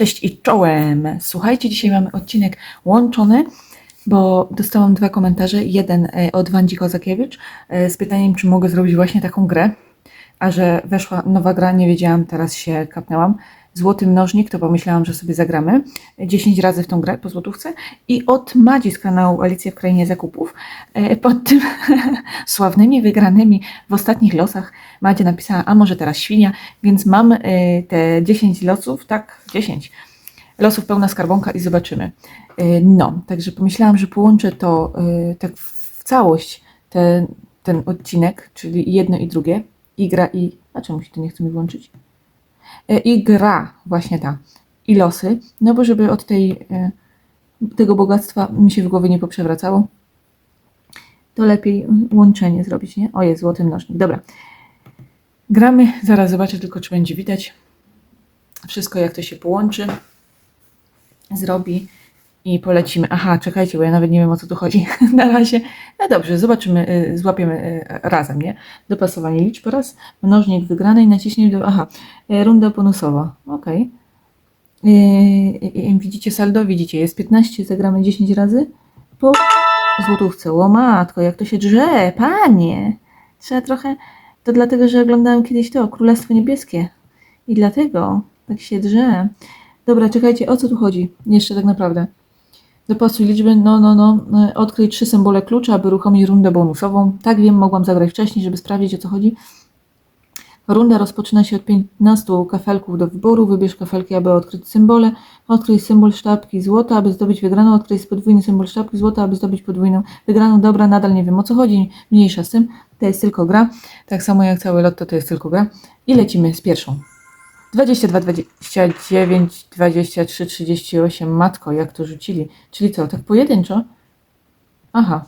Cześć i czołem! Słuchajcie, dzisiaj mamy odcinek łączony, bo dostałam dwa komentarze. Jeden e, od Wandzi Kozakiewicz e, z pytaniem, czy mogę zrobić właśnie taką grę. A że weszła nowa gra, nie wiedziałam, teraz się kapnęłam. Złoty mnożnik, to pomyślałam, że sobie zagramy 10 razy w tą grę po złotówce. I od Madzi z kanału Alicja w Krainie Zakupów, e, pod tym sławnymi wygranymi w ostatnich losach, Madzia napisała, a może teraz świnia, więc mam e, te 10 losów, tak, 10 losów pełna skarbonka i zobaczymy. E, No, także pomyślałam, że połączę to tak w całość, ten, ten odcinek, czyli jedno i drugie, i gra i... A czemu się to nie chce mi włączyć? E, I gra, właśnie ta, i losy, no bo żeby od tej, e, tego bogactwa mi się w głowie nie poprzewracało, to lepiej łączenie zrobić, nie? O, jest złoty mnożnik, dobra. Gramy, zaraz zobaczę tylko, czy będzie widać. Wszystko, jak to się połączy, zrobi i polecimy. Aha, czekajcie, bo ja nawet nie wiem, o co tu chodzi na razie. No dobrze, zobaczymy, y, złapiemy y, razem, nie? Dopasowanie liczb oraz mnożnik wygranej, naciśnij do... Aha, y, runda bonusowa, y, Widzicie saldo? Widzicie, jest 15, zagramy 10 razy po złotówce. O matko, jak to się drze, panie! Trzeba trochę... To dlatego, że oglądałam kiedyś to, Królestwo Niebieskie. I dlatego tak się drze. Dobra, czekajcie, o co tu chodzi? Jeszcze tak naprawdę. Dopasuj liczby, no, no, no. e, Odkryj trzy symbole klucza, aby uruchomić rundę bonusową. Tak wiem, mogłam zagrać wcześniej, żeby sprawdzić, o co chodzi. Runda rozpoczyna się od 15 kafelków do wyboru. Wybierz kafelki, aby odkryć symbole. Odkryj symbol sztabki złota, aby zdobyć wygraną. Odkryj podwójny symbol sztabki złota, aby zdobyć podwójną wygraną. Dobra, nadal nie wiem o co chodzi. Mniejsza z tym. To jest tylko gra. Tak samo jak całe lotto to jest tylko gra. I lecimy z pierwszą. 22, 29, 23, 38. Matko, jak to rzucili. Czyli co, tak pojedynczo? Aha.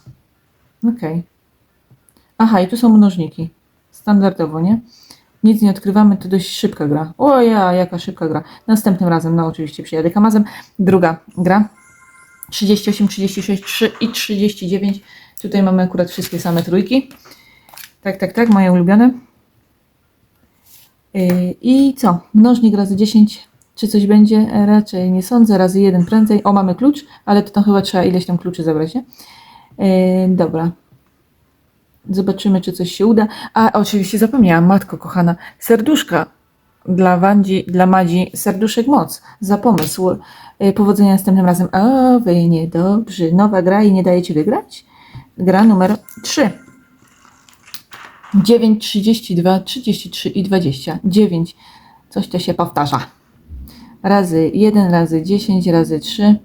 Okej. Aha, i tu są mnożniki. Standardowo, nie? Nic nie odkrywamy, to dość szybka gra. O ja, jaka szybka gra. Następnym razem, no oczywiście przyjadę Kamazem. Druga gra. 38, 36, 3 i 39. Tutaj mamy akurat wszystkie same trójki. Tak, tak, tak, moje ulubione. Yy, I co? Mnożnik razy 10. Czy coś będzie? E, Raczej nie sądzę. Razy 1 prędzej. O, mamy klucz, ale to chyba trzeba ileś tam kluczy zabrać, nie? Yy, dobra. Zobaczymy, czy coś się uda. A, oczywiście zapomniałam, matko kochana. Serduszka dla Wandzi, dla Madzi. Serduszek moc. Za pomysł. Yy, powodzenia następnym razem. O, wy niedobrzy. Nowa gra i nie dajecie wygrać? Gra numer 3. 9, 32, 33 i 20. 9. Coś to się powtarza. Razy 1, razy 10, razy 3.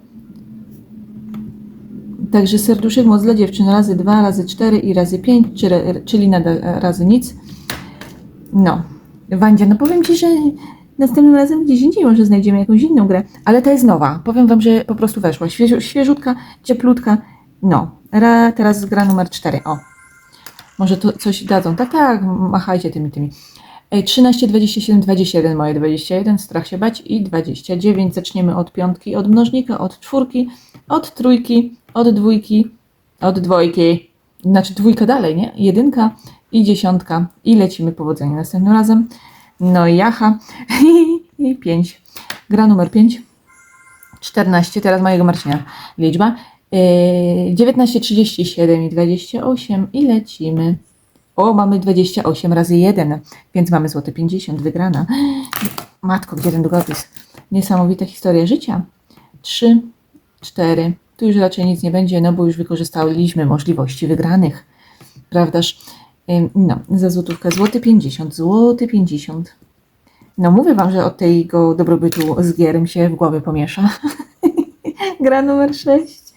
Także serduszek moc dla dziewczyn razy 2, razy 4 i razy 5, czyli, nadal e, razy nic. No. Wandzia, no powiem Ci, że następnym razem gdzieś indziej może znajdziemy jakąś inną grę, ale ta jest nowa. Powiem Wam, że po prostu weszła. Świeżu, świeżutka, cieplutka. No. Ra, teraz gra numer 4. O. Może to coś dadzą. Tak, tak, machajcie tymi, tymi. Ej, 13, 27, 21, moje 21, strach się bać i 29. Zaczniemy od piątki, od mnożnika, od czwórki, od trójki, od dwójki, od dwojki. Znaczy dwójka dalej, nie? Jedynka i dziesiątka. I lecimy powodzenia następnym razem. No i jacha. I 5. Gra numer 5. 14, teraz mojego Marcina liczba. Yy, 19, 37 i 28 i lecimy. O, mamy 28 razy 1, więc mamy złote 50, wygrana. Matko, gdzie ten długopis? Niesamowita historia życia. 3, 4. Tu już raczej nic nie będzie, no bo już wykorzystaliśmy możliwości wygranych. Prawdaż? No, za złotówkę złoty 50, złoty 50. No mówię wam, że od tego dobrobytu z gier mi się w głowie pomiesza. Gra numer 6.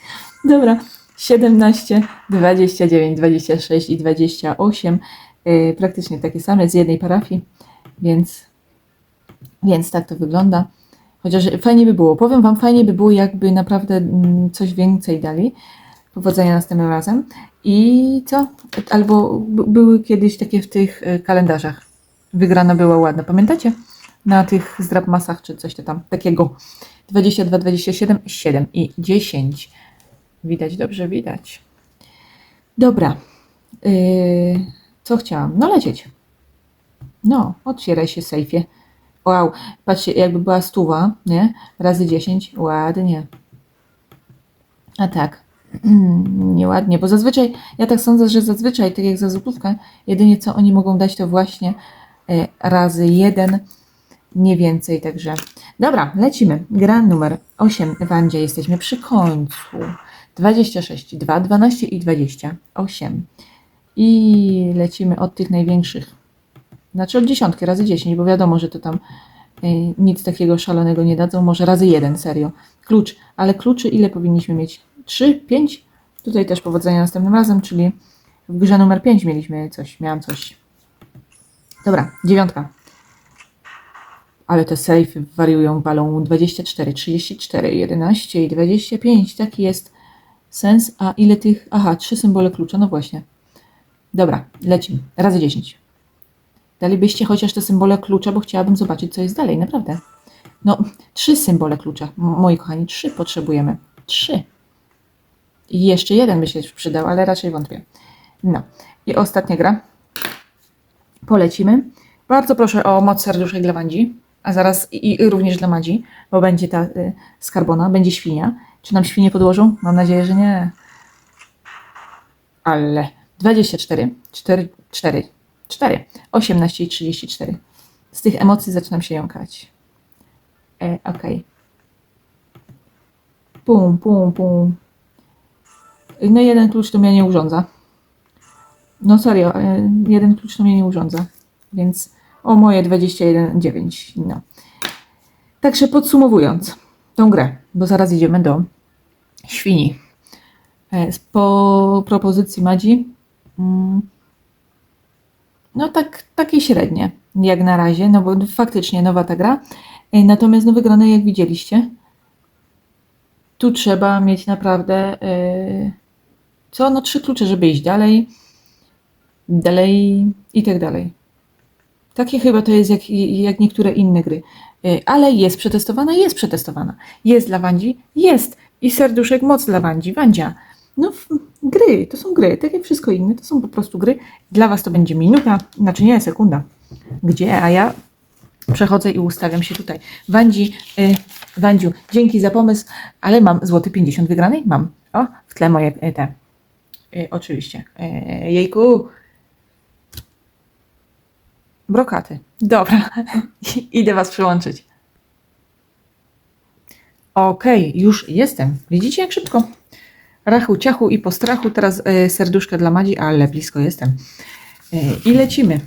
Dobra. 17, 29, 26 i 28. Yy, praktycznie takie same z jednej parafii, więc, więc tak to wygląda. Chociaż fajnie by było. Powiem Wam, fajnie by było, jakby naprawdę mm, coś więcej dali. Powodzenia następnym razem. I co? Albo były kiedyś takie w tych y, kalendarzach. Wygrana była ładna. Pamiętacie? Na tych zdrapmasach czy coś tam takiego. 22, 27, 7 i 10. Widać, dobrze widać. Dobra. Yy, co chciałam? No lecieć. No, otwieraj się sejfie. Wow, patrzcie, jakby była stuwa, nie? Razy 10, ładnie. A tak, nieładnie, bo zazwyczaj, ja tak sądzę, że zazwyczaj, tak jak za złotówkę, jedynie co oni mogą dać to właśnie e, razy 1, nie więcej, także. Dobra, lecimy. Gra numer 8 w Andzie, jesteśmy przy końcu. 26, 2, 12 i 28. I lecimy od tych największych. Znaczy od dziesiątki razy 10, bo wiadomo, że to tam y, nic takiego szalonego nie dadzą. Może razy jeden, serio. Klucz. Ale kluczy ile powinniśmy mieć? 3, 5? Tutaj też powodzenia następnym razem, czyli w grze numer 5 mieliśmy coś, miałam coś. Dobra, dziewiątka. Ale te sejfy wariują, balą 24, 34, 11 i 25. Taki jest sens. A ile tych? Aha, trzy symbole klucza, no właśnie. Dobra, lecimy. Razy 10. Dalibyście chociaż te symbole klucza, bo chciałabym zobaczyć, co jest dalej, naprawdę. No, trzy symbole klucza, moi kochani, trzy potrzebujemy. Trzy. I jeszcze jeden by się przydał, ale raczej wątpię. No. I ostatnia gra. Polecimy. Bardzo proszę o moc serduszek dla Wandzi, a zaraz i, i również dla Madzi, bo będzie ta y, skarbona, będzie świnia. Czy nam świnie podłożą? Mam nadzieję, że nie. Ale 24, 4, 4, 4, 18 i 34. Z tych emocji zaczynam się jąkać. E, Okej. Pum, pum, pum. No jeden klucz to mnie nie urządza. No serio, e, jeden klucz to mnie nie urządza. Więc o moje 21,9. No. Także podsumowując tą grę, bo zaraz idziemy do świni. E, Po propozycji Madzi, mm, no tak, takie średnie, jak na razie, no bo faktycznie nowa ta gra. E, Natomiast no wygrane, jak widzieliście, tu trzeba mieć naprawdę e, co? No trzy klucze, żeby iść dalej, dalej i tak dalej. Takie chyba to jest jak, jak niektóre inne gry. E, Ale jest przetestowana, jest przetestowana. Jest dla Wandzi? Jest. I serduszek moc dla Wandzi. Wandzia. No gry, to są gry. Tak jak wszystko inne, to są po prostu gry. Dla Was to będzie minuta, znaczy nie, sekunda. Gdzie? A ja przechodzę i ustawiam się tutaj. Wandzi, y, Wandziu, dzięki za pomysł, ale mam złoty 50 wygranej? Mam. O, w tle moje y, te. Y, oczywiście. Y, jejku. Brokaty. Dobra. Idę Was przyłączyć. Okej, już jestem. Widzicie jak szybko? Rachu, ciachu i po strachu. Teraz y, serduszka dla Madzi, ale blisko jestem. Y, I lecimy.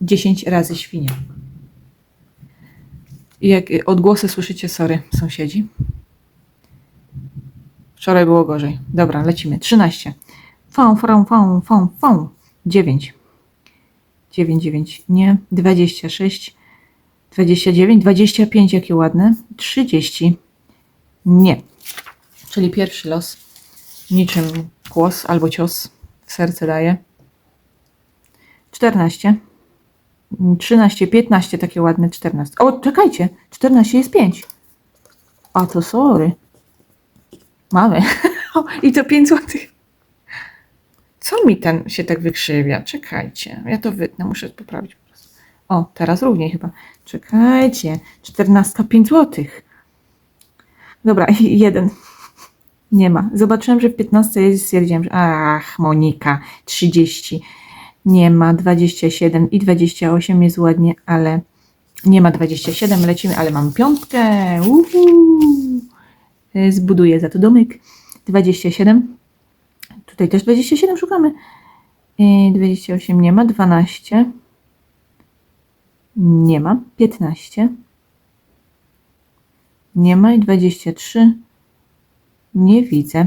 10 razy świnia. I jak y, odgłosy słyszycie, sorry, sąsiedzi. Wczoraj było gorzej. Dobra, lecimy. 13. Fą, fą, fą, fą, fą. 9. 9, 9, nie. 26. 29, 25, jakie ładne. 30. Nie. Czyli pierwszy los. Niczym kłos albo cios. Serce daje. 14. 13, 15, takie ładne, 14. O, czekajcie, 14 jest 5. A to sorry. Mamy. I to 5 złotych. Co mi ten się tak wykrzywia? Czekajcie, ja to wytnę, muszę poprawić po prostu. O, teraz równiej chyba. Czekajcie, 14, 5 złotych. Dobra, jeden. Nie ma. Zobaczyłem, że w 15 jest, stwierdziłem, że ach, Monika, 30. Nie ma 27 i 28 jest ładnie, ale nie ma 27. Lecimy, ale mam piątkę. Uhu. Y, Zbuduję za to domek. 27. Tutaj też 27 szukamy. Y, 28 nie ma. 12. Nie ma. 15. Nie ma. I 23. Nie widzę.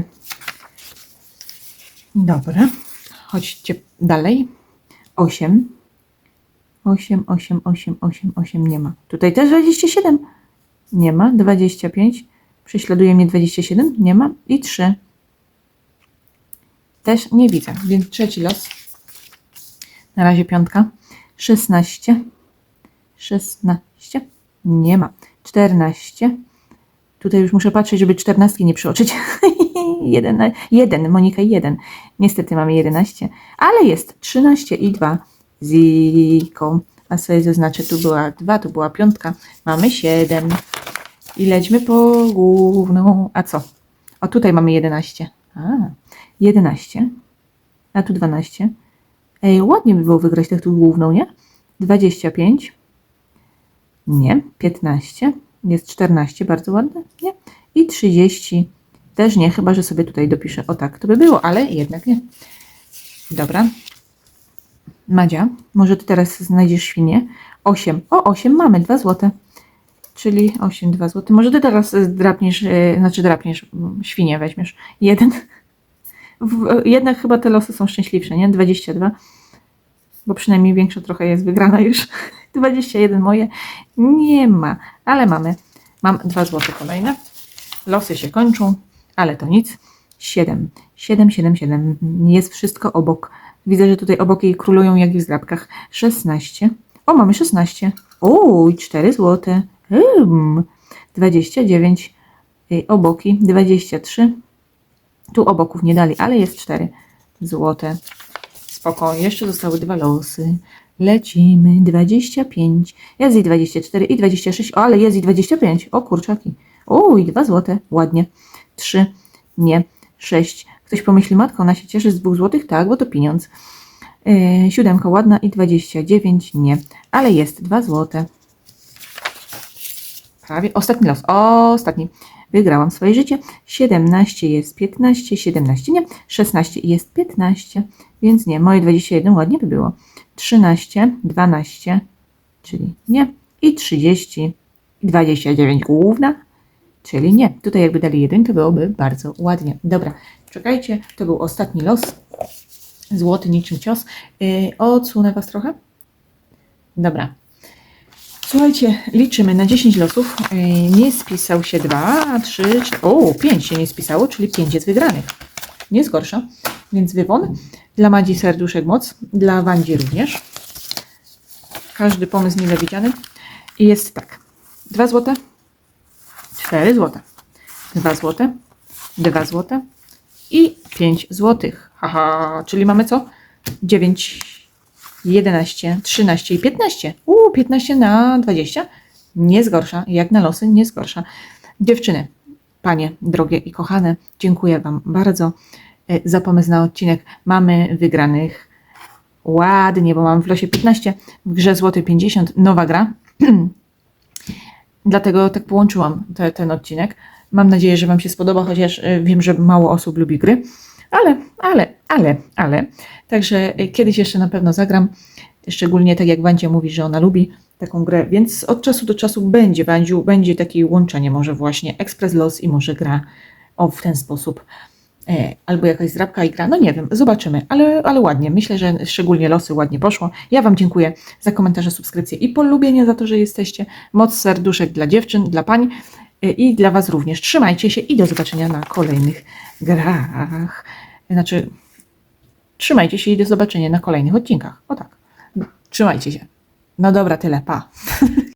Dobra. Chodźcie dalej. 8. 8, 8, 8, 8, 8 nie ma. Tutaj też 27. Nie ma. 25. Prześladuje mnie 27. Nie ma. I 3. Też nie widzę. Więc trzeci los. Na razie piątka. 16. 16. Nie ma. 14. Tutaj już muszę patrzeć, żeby 14 nie przeoczyć. jeden, jeden, Monika jeden. Niestety mamy 11, ale jest 13 i 2. Ziko. A sobie zaznaczę, tu była dwa, tu była piątka. Mamy siedem. I lećmy po główną. A co? O, tutaj mamy 11. A, 11. A tu 12. Ej, ładnie by było wygrać tak tu główną, nie? 25. Nie. 15. Jest 14, bardzo ładne. Nie. I 30. Też nie, chyba że sobie tutaj dopiszę. O tak, to by było, ale jednak nie. Dobra. Madzia, może ty teraz znajdziesz świnię? 8. O, 8 mamy, 2 złote. Czyli 8, 2 złote. Może ty teraz drapniesz, yy, znaczy drapniesz, mm, świnię weźmiesz. Jeden. W, y, jednak chyba te losy są szczęśliwsze, nie? 22. Bo przynajmniej większa trochę jest wygrana już. 21 moje. Nie ma, ale mamy. Mam 2 złote kolejne. Losy się kończą, ale to nic. 7. 7, 7, 7. Jest wszystko obok. Widzę, że tutaj obok jej królują jak w zdrabkach. 16. O, mamy 16. O, i 4 złote. Hmm. 29. Y, Oboki 23. Tu oboków nie dali, ale jest 4 złote. Spoko, jeszcze zostały dwa losy. Lecimy. 25. Jest i 24 i 26. O, ale jest i 25. O, kurczaki. O, i 2 złote. Ładnie. 3. Nie. 6. Ktoś pomyśli, matko, ona się cieszy z 2 złotych? Tak, bo to pieniądz. Yy, siódemka ładna i 29. Nie. Ale jest 2 złote. Prawie. Ostatni los. Ostatni. Wygrałam swoje życie. 17 jest 15, 17 nie. 16 jest 15, więc nie. Moje 21 ładnie by było. 13, 12, czyli nie. I 30, i 29 główna, czyli nie. Tutaj jakby dali jeden, to byłoby bardzo ładnie. Dobra, czekajcie. To był ostatni los. Złoty niczym cios. Yy, odsunę Was trochę. Dobra. Słuchajcie, liczymy na 10 losów. Nie spisał się 2, 3, 4. O, 5 się nie spisało, czyli 5 jest wygranych. Nie jest gorsza. Więc wywon. Dla Madzi serduszek moc. Dla Wandzi również. Każdy pomysł mile widziany. I jest tak. 2 złote. 4 złote. 2 złote. 2 złote. I 5 złotych. Haha, czyli mamy co? 9 11, 13 i 15. Uuu, 15 na 20. Nie jest gorsza, jak na losy, nie jest gorsza. Dziewczyny, panie drogie i kochane, dziękuję Wam bardzo e, za pomysł na odcinek. Mamy wygranych ładnie, bo mam w losie 15, w grze złoty 50, nowa gra. Dlatego tak połączyłam te, ten odcinek. Mam nadzieję, że Wam się spodoba, chociaż e, wiem, że mało osób lubi gry. Ale, ale, ale, ale. Także y, kiedyś jeszcze na pewno zagram. Szczególnie tak jak Wandzia mówi, że ona lubi taką grę, więc od czasu do czasu będzie, Wandziu, będzie takie łączenie, może właśnie Express Los i może gra o w ten sposób. E, albo jakaś zdrabka i gra, no nie wiem, zobaczymy, ale, ale ładnie. Myślę, że szczególnie losy ładnie poszło. Ja Wam dziękuję za komentarze, subskrypcje i polubienie za to, że jesteście. Moc serduszek dla dziewczyn, dla pań e, i dla Was również. Trzymajcie się i do zobaczenia na kolejnych grach. Znaczy, trzymajcie się i do zobaczenia na kolejnych odcinkach. O tak. Trzymajcie się. No dobra, tyle. Pa.